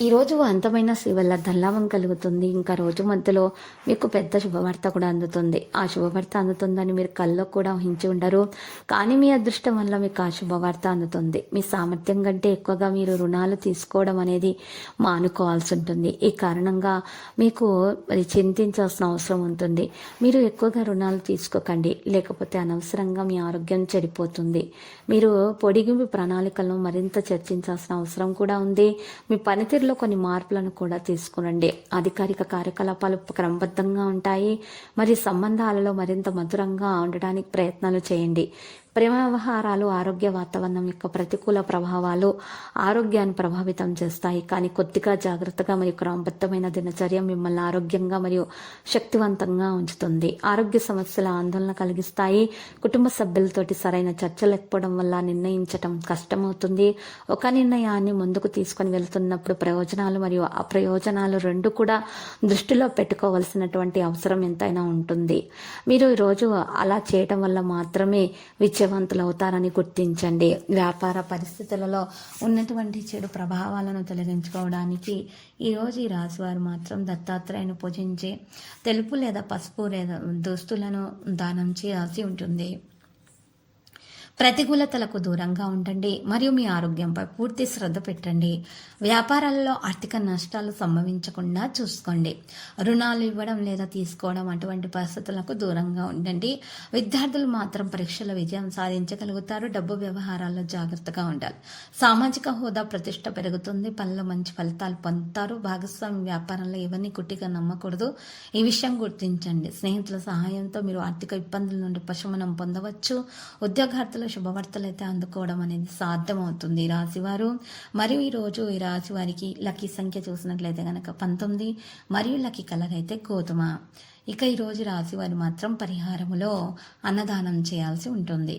ఈరోజు అంతమైన శ్రీ వల్ల కలుగుతుంది. ఇంకా రోజు మధ్యలో మీకు పెద్ద శుభవార్త కూడా అందుతుంది. ఆ శుభవార్త అందుతుందని మీరు కల్లో కూడా ఊహించి ఉండరు. కానీ మీ అదృష్టం వల్ల మీకు ఆ శుభవార్త అందుతుంది. మీ సామర్థ్యం కంటే ఎక్కువగా మీరు రుణాలు తీసుకోవడం అనేది మానుకోవాల్సి ఉంటుంది. ఈ కారణంగా మీకు మరి చింతించాల్సిన అవసరం ఉంటుంది. మీరు ఎక్కువగా రుణాలు తీసుకోకండి. లేకపోతే అనవసరంగా మీ ఆరోగ్యం చెడిపోతుంది. మీరు పొడిగింపు ప్రణాళికలను మరింత చర్చించాల్సిన అవసరం కూడా ఉంది. మీ పనితీరులో కొన్ని మార్పులను కూడా తీసుకునండి అధికారిక కార్యకలాపాలు క్రమబద్ధంగా ఉంటాయి. మరి సంబంధాలలో మరింత మధురంగా ఉండడానికి ప్రయత్నాలు చేయండి. ప్రేమ వ్యవహారాలు ఆరోగ్య వాతావరణం యొక్క ప్రతికూల ప్రభావాలు ఆరోగ్యాన్ని ప్రభావితం చేస్తాయి. కానీ కొద్దిగా జాగ్రత్తగా మరియు క్రమబద్ధమైన దినచర్య మిమ్మల్ని ఆరోగ్యంగా మరియు శక్తివంతంగా ఉంచుతుంది. ఆరోగ్య సమస్యల ఆందోళన కలిగిస్తాయి. కుటుంబ సభ్యులతోటి సరైన చర్చ లేకపోవడం వల్ల నిర్ణయించటం కష్టమవుతుంది. ఒక నిర్ణయాన్ని ముందుకు తీసుకొని వెళ్తున్నప్పుడు ప్రయోజనాలు మరియు అప్రయోజనాలు రెండు కూడా దృష్టిలో పెట్టుకోవలసినటువంటి అవసరం ఎంతైనా ఉంటుంది. మీరు ఈరోజు అలా చేయటం వల్ల మాత్రమే విజయవంతులు అవుతారని గుర్తించండి. వ్యాపార పరిస్థితులలో ఉన్నటువంటి చెడు ప్రభావాలను తొలగించుకోవడానికి ఈరోజు ఈ రాశివారు మాత్రం దత్తాత్రేయుని పూజించి తెలుపు లేదా పసుపు లేదా దుస్తులను దానం చేయాల్సి ఉంటుంది. ప్రతికూలతలకు దూరంగా ఉండండి మరియు మీ ఆరోగ్యంపై పూర్తి శ్రద్ధ పెట్టండి. వ్యాపారాలలో ఆర్థిక నష్టాలు సంభవించకుండా చూసుకోండి. రుణాలు ఇవ్వడం లేదా తీసుకోవడం అటువంటి పరిస్థితులకు దూరంగా ఉండండి. విద్యార్థులు మాత్రం పరీక్షల విజయం సాధించగలుగుతారు. డబ్బు వ్యవహారాల్లో జాగ్రత్తగా ఉండాలి. సామాజిక హోదా ప్రతిష్ట పెరుగుతుంది. పనులు మంచి ఫలితాలు పొందుతారు. భాగస్వామి వ్యాపారంలో ఇవన్నీ గుట్టిగా నమ్మకూడదు. ఈ విషయం గుర్తించండి. స్నేహితుల సహాయంతో మీరు ఆర్థిక ఇబ్బందుల నుండి ఉపశమనం పొందవచ్చు. ఉద్యోగార్థులు శుభవార్తలు అయితే అందుకోవడం అనేది సాధ్యమవుతుంది ఈ రాశివారు. మరియు ఈరోజు ఈ రాశి వారికి లక్కీ సంఖ్య చూసినట్లయితే కనుక పంతొమ్మిది మరియు లక్కీ కలర్ అయితే గోధుమ. ఇక ఈరోజు రాశివారు రాశి మాత్రం పరిహారములో అన్నదానం చేయాల్సి ఉంటుంది.